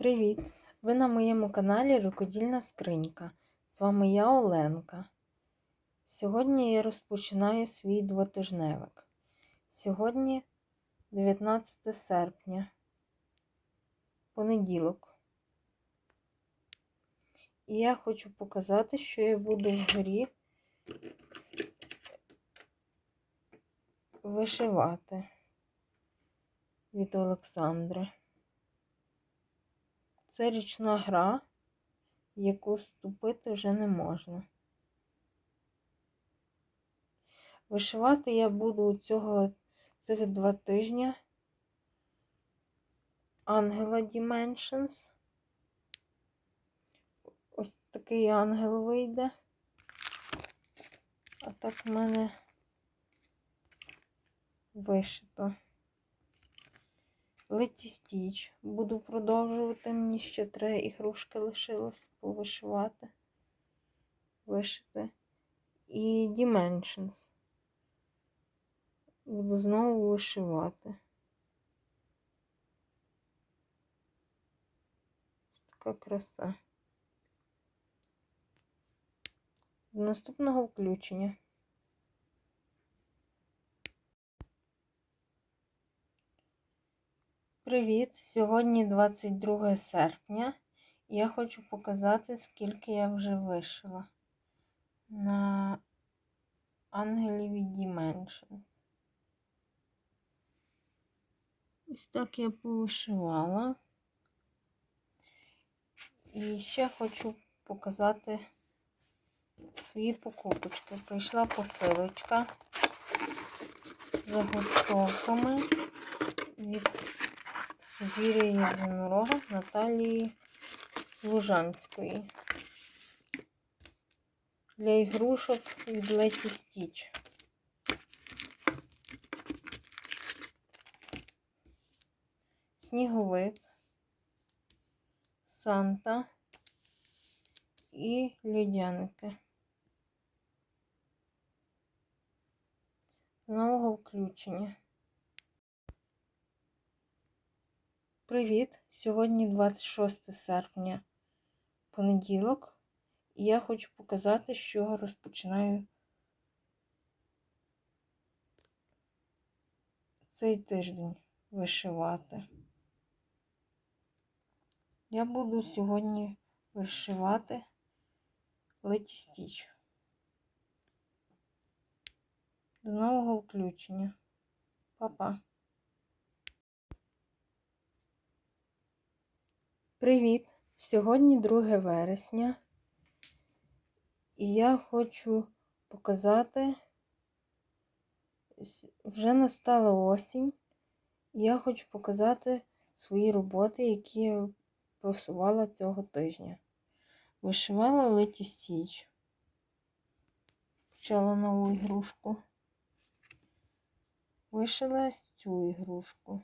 Привіт! Ви на моєму каналі Рукодільна Скринька. З вами я Оленка. Сьогодні я розпочинаю свій двотижневик. Сьогодні 19 серпня, понеділок. І я хочу показати, що я буду вгорі вишивати від Олександри. Це річна гра, яку вступити вже не можна. Вишивати я буду у цього цих два тижні Ангела Dimensions. Ось такий ангел вийде. А так в мене вишито. Леті стіч. Буду продовжувати. Мені ще три ігрушки лишилось повишивати, вишити. І Dimensions. Буду знову вишивати. Така краса. До наступного включення. Привіт! Сьогодні 22 серпня, я хочу показати, скільки я вже вишила на Ангеліві Dimensions. Ось так я повишивала. І ще хочу показати свої покупочки. Прийшла посилочка з заготовками від Сузір'я єдинорога Наталії Лужанської. Для ігрушок від Леті Стіч. Сніговик, Санта і льодяники. Нового включення. Привіт! Сьогодні 26 серпня понеділок, і я хочу показати, з чого розпочинаю цей тиждень вишивати. Я буду сьогодні вишивати Леті Стіч. До нового включення. Па-па! Привіт! Сьогодні 2 вересня, і я хочу показати, вже настала осінь, і я хочу показати свої роботи, які я просувала цього тижня. Вишивала Леті Стіч. Почала нову ігрушку. Вишила цю ігрушку.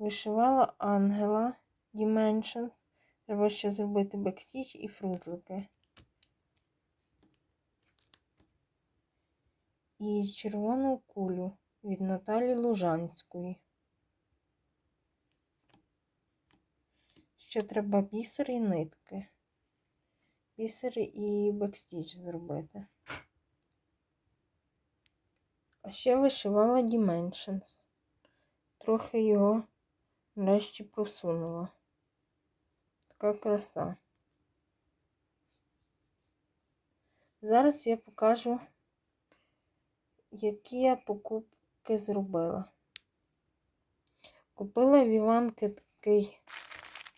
Вишивала ангела Dimensions. Треба ще зробити бекстіч і фрузлики. І червону кулю від Наталі Лужанської. Ще треба бісер і нитки. Бісер і бекстіч зробити. А ще вишивала Dimensions. Трохи його нарешті просунула. Така краса. Зараз я покажу, які я покупки зробила. Купила в Іванки такий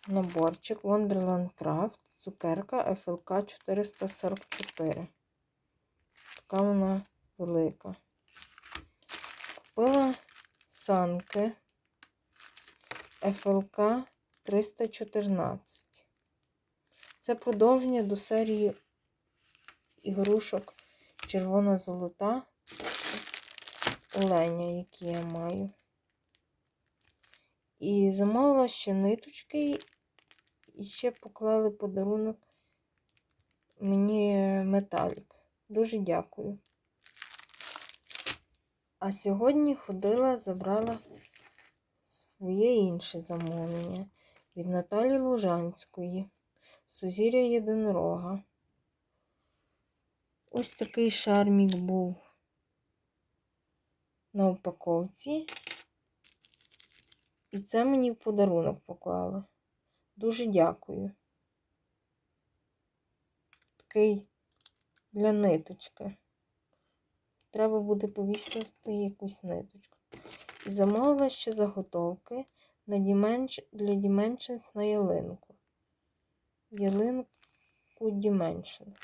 наборчик Wonderland Craft, цукерка FLK 444. Така вона велика. Купила санки ФЛК 314. Це продовження до серії ігрушок червона золота оленя, які я маю. І замовила ще ниточки, і ще поклали подарунок мені металік. Дуже дякую. А сьогодні ходила, забрала своє інше замовлення від Наталі Лужанської, Сузір'я Єдинорога. Ось такий шармік був на упаковці. І це мені в подарунок поклали. Дуже дякую. Такий для ниточки. Треба буде повісити якусь ниточку. Замовила ще заготовки для Dimensions на ялинку. Ялинку Dimensions.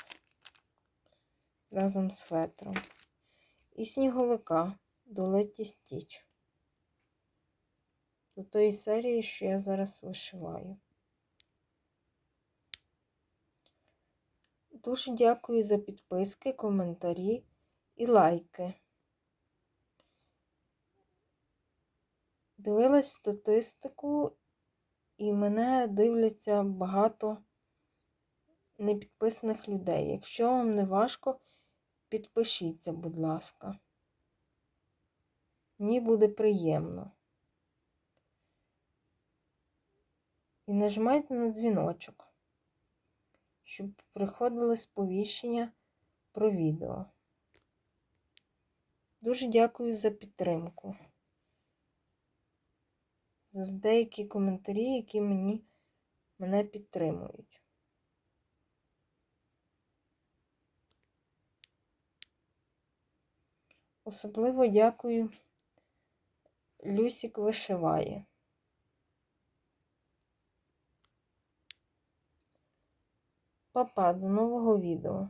Разом з фетром. І сніговика до Леті Стіч. До тої серії, що я зараз вишиваю. Дуже дякую за підписки, коментарі і лайки. Дивилась статистику, і мене дивляться багато непідписаних людей. Якщо вам не важко, підпишіться, будь ласка. Мені буде приємно. І нажимайте на дзвіночок, щоб приходили сповіщення про відео. Дуже дякую за підтримку. За деякі коментарі, які мені, мене підтримують. Особливо дякую Люсік вишиває. Папа, до нового відео.